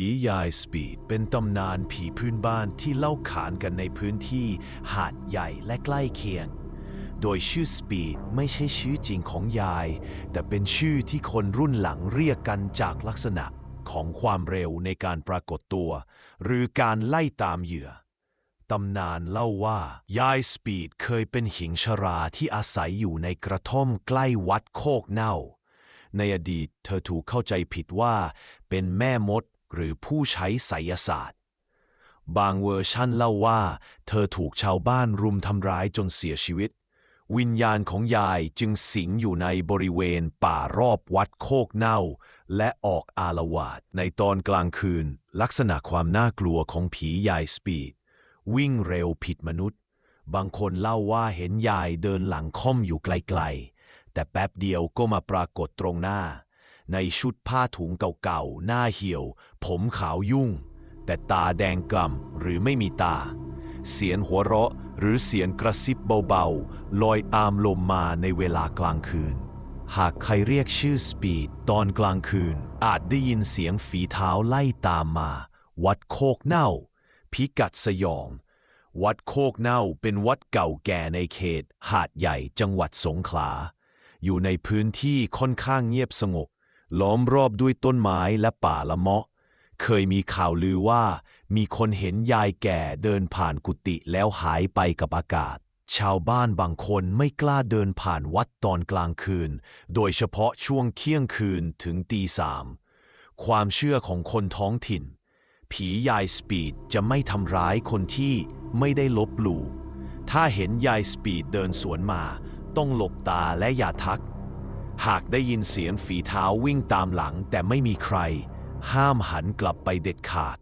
ผียายสปีดเป็นตำนานผีพื้นบ้านที่เล่าขานกันในพื้นที่หาดใหญ่และใกล้เคียง โดยชื่อสปีดไม่ใช่ชื่อจริงของยาย แต่เป็นชื่อที่คนรุ่นหลังเรียกกันจากลักษณะของความเร็วในการปรากฏตัว หรือการไล่ตามเหยื่อตำนานเล่าว่า ยายสปีดเคยเป็นหิงชราที่อาศัยอยู่ในกระท่อมใกล้วัดโคกเน่า ในอดีตเธอถูกเข้าใจผิดว่า เป็นแม่มด หรือผู้ใช้ไสยศาสตร์ บางเวอร์ชั่นเล่าว่า เธอถูกชาวบ้านรุมทำร้ายจนเสียชีวิต วิญญาณของยายจึงสิงอยู่ในบริเวณป่ารอบวัดโคกเน่า และออกอาละวาดในตอนกลางคืน ลักษณะความน่ากลัวของผียายสปีดวิ่งเร็วผิดมนุษย์ บางคนเล่าว่าเห็นยายเดินหลังค่อมอยู่ไกลๆ แต่แป๊บเดียวก็มาปรากฏตรงหน้า ในชุดผ้าถุงเก่าๆ หน้าเหี่ยว ผมขาวยุ่ง แต่ตาแดงกล่ำหรือไม่มีตา เสียงหัวเราะหรือเสียงกระซิบเบาๆ ลอยตามลมมาในเวลากลางคืน หากใครเรียกชื่อสปีดตอนกลางคืน อาจได้ยินเสียงฝีเท้าไล่ตามมา วัดโคกเน่า พิกัดสยอง วัดโคกเน่าเป็นวัดเก่าแก่ในเขต หาดใหญ่จังหวัดสงขลา อยู่ในพื้นที่ค่อนข้างเงียบสงบ ล้อมรอบด้วยต้นไม้และป่าละเมาะ เคยมีข่าวลือว่า มีคนเห็นยายแก่เดินผ่านกุฏิแล้วหายไปกับอากาศ ชาวบ้านบางคนไม่กล้าเดินผ่านวัดตอนกลางคืน โดยเฉพาะช่วงเที่ยงคืนถึงตีสามความเชื่อของคนท้องถิ่น ผียายสปีดจะไม่ทำร้ายคนที่ไม่ได้ลบหลู่ถ้าเห็นยายสปีดเดินสวนมา ต้องหลบตาและอย่าทัก หากได้ยินเสียงฝีเท้าวิ่งตามหลังแต่ไม่มีใคร ห้ามหันกลับไปเด็ดขาด